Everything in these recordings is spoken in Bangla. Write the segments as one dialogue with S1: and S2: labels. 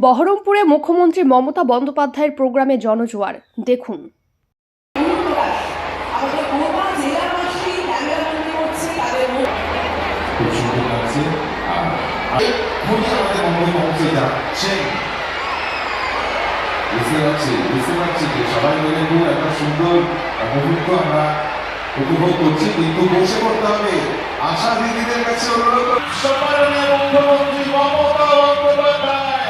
S1: বহরমপুরে মুখ্যমন্ত্রী মমতা বন্দ্যোপাধ্যায়ের প্রোগ্রামে জনজোয়ার। দেখুন।
S2: আশা দিদিদের কাছে অনুরোধ মুখ্যমন্ত্রী মমতা বন্দ্যোপাধ্যায়।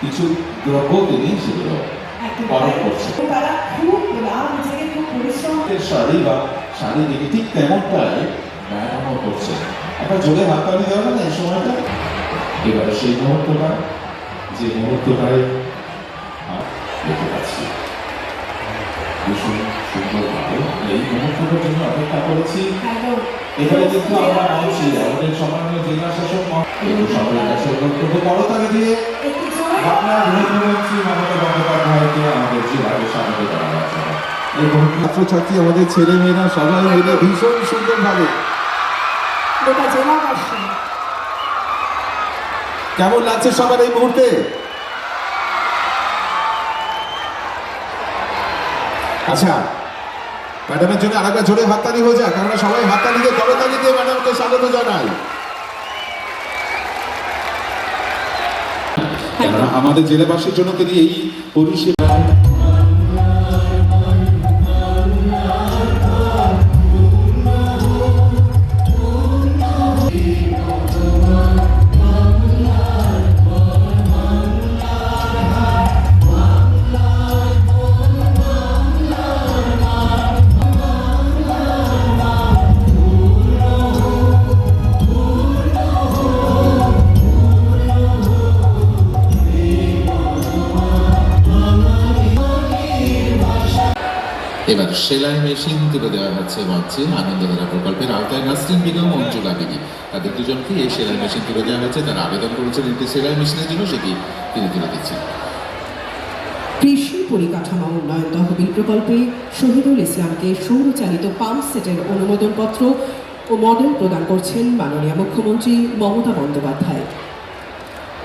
S3: কিছু
S4: দ্রব্য তিনি সেগুলো পরখ করছে
S3: তারা খুব খুব পরিশ্রম।
S4: শাড়ি বা শাড়ি দেখে ঠিক তেমনটাই ব্যায়ামও করছে। একটা জোরে হাততালি দেওয়া না এই সময়টা? এবারে সেই মুহূর্তটা যে মুহূর্তটায় দেখতে পাচ্ছি। ভীষণ সুন্দরভাবে এই মুহূর্তটার জন্য অপেক্ষা করেছি। এবারে কিন্তু আমরা মঞ্চে আমাদের সম্মানীয় জেলা শাসক সকলের কাছে করতালি দিয়ে
S3: একটু জোরে
S4: মমতা বন্দ্যোপাধ্যায়কে আমাদের জেলাকে স্বাগত জানাবার এবং ছাত্রছাত্রী আমাদের ছেলে মেয়েরা সবাই মিলে ভীষণ সুন্দরভাবে।
S3: গোটা জেলাবাসী।
S4: কেমন লাগছে সবার এই মুহূর্তে? আচ্ছা ম্যাডামের জন্য আরেকবার জোরে হাততালি হয়ে যাক আমরা সবাই হাততালি দিয়ে করতালি দিয়ে ম্যাডামকে স্বাগত জানাই। আমাদের জেলাবাসীর জন্য তিনি এই পরিষেবা
S5: এবার সেলাই মেশিন তুলে দেওয়া হচ্ছে মঞ্চে আনন্দধারা প্রকল্পের আওতায় নাসরিন বেগম অঞ্জুলা বিবি তাদের দুজনকে এই সেলাই মেশিন তুলে দেওয়া হচ্ছে তারা আবেদন করেছেন একটি সেলাই মেশিনের জন্য সেটি তিনি তুলে দিচ্ছেন।
S6: কৃষি পরিকাঠামো উন্নয়ন তহবিল প্রকল্পে শহীদুল ইসলামকে সৌরচালিত পাম্প সেটের অনুমোদনপত্র ও মডেল প্রদান করছেন মাননীয় মুখ্যমন্ত্রী মমতা বন্দ্যোপাধ্যায়।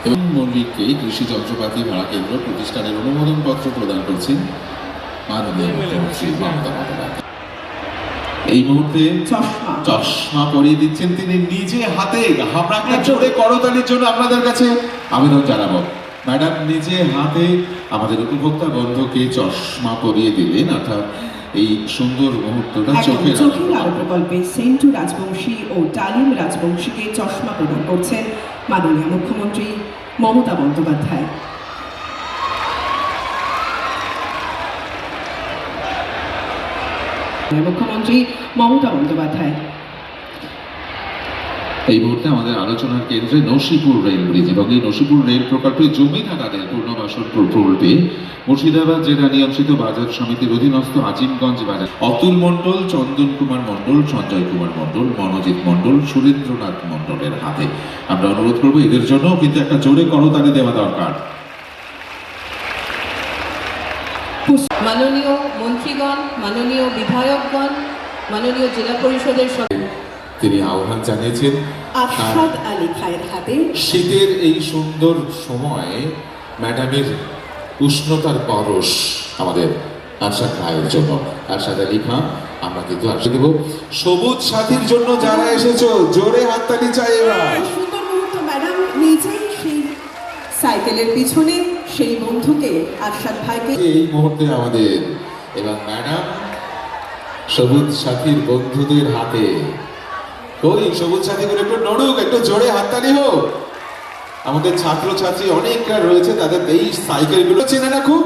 S5: এবং মল্লিককে কৃষি যন্ত্রপাতি ভাড়া কেন্দ্র প্রতিষ্ঠানের অনুমোদন পত্র প্রদান করছেন মাননীয় মুখ্যমন্ত্রী মমতা বন্দ্যোপাধ্যায় এই মুহূর্তে
S6: চশমা।
S5: চশমা পরিয়ে দিচ্ছেন তিনি নিজে হাতে। জোরে করতালির জন্য আপনাদের কাছে আবেদন জানাব। ম্যাডাম নিজে হাতে আমাদের উপভোক্তা বন্ধুকে চশমা পরিয়ে দিলেন অর্থাৎ এই সুন্দর মুহূর্তটা চোখে
S6: প্রকল্পে সেন্টু রাজবংশী ও ডালিম রাজবংশীকে চশমা প্রদান করছেন মাননীয় মুখ্যমন্ত্রী মমতা বন্দ্যোপাধ্যায়। মুখ্যমন্ত্রী মমতা বন্দ্যোপাধ্যায়।
S5: এই মুহূর্তে আমাদের আলোচনার কেন্দ্রে নসিপুর রেল ব্রিজ এবং এই নসিপুর রেল প্রকল্পে জমি থাকাদের পুনর্বাসন প্রকল্পে মুর্শিদাবাদ জেলা নিয়ন্ত্রিত বাজার সমিতির অধীনস্থ আজিমগঞ্জ বাজার। অতুল মণ্ডল, চন্দন কুমার মণ্ডল, সঞ্জয় কুমার মণ্ডল, মনোজিৎ মণ্ডল, সুরেন্দ্রনাথ মণ্ডলের হাতে। আমরা অনুরোধ করব এদের জন্য কিন্তু একটা জোরে করতালি দেওয়া দরকার।
S7: মাননীয় মন্ত্রীগণ মাননীয় বিধায়কগণ মাননীয় জেলা পরিষদের
S5: তিনি আহ্বান জানিয়েছেন
S6: আশাদ আলী খায়ের হাতে
S5: শীতের এই সুন্দর সময়ে ম্যাডামের উষ্ণতার পরশ আমাদের আশা খায়ের জন্য। আশাদ আলী খান আমরা কিন্তু আশা দেব।
S4: সবুজ সাথীর জন্য যারা এসেছ জোরে হাততালি চাই এবার।
S6: সাইকেলের পিছনে সেই বন্ধুকে আশাদ ভাইকে।
S5: এই মুহূর্তে আমাদের এবং ম্যাডাম সবুজ সাথীর বন্ধুদের হাতে।
S4: ওই সবুজ সাথীগুলো একটু নড়ুক একটু জোরে হাততালি হোক। আমাদের ছাত্র ছাত্রী অনেকটা রয়েছে তাদের এই সাইকেলগুলো চেনে না খুব?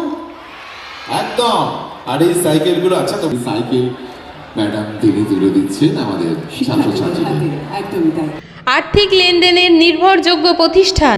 S4: একদম আর এই সাইকেলগুলো আচ্ছা তো
S5: সাইকেল ম্যাডাম তিনি তুলে দিচ্ছেন আমাদের ছাত্রছাত্রীদের।
S6: একদমই তাই।
S1: আর্থিক লেনদেনের নির্ভরযোগ্য প্রতিষ্ঠান।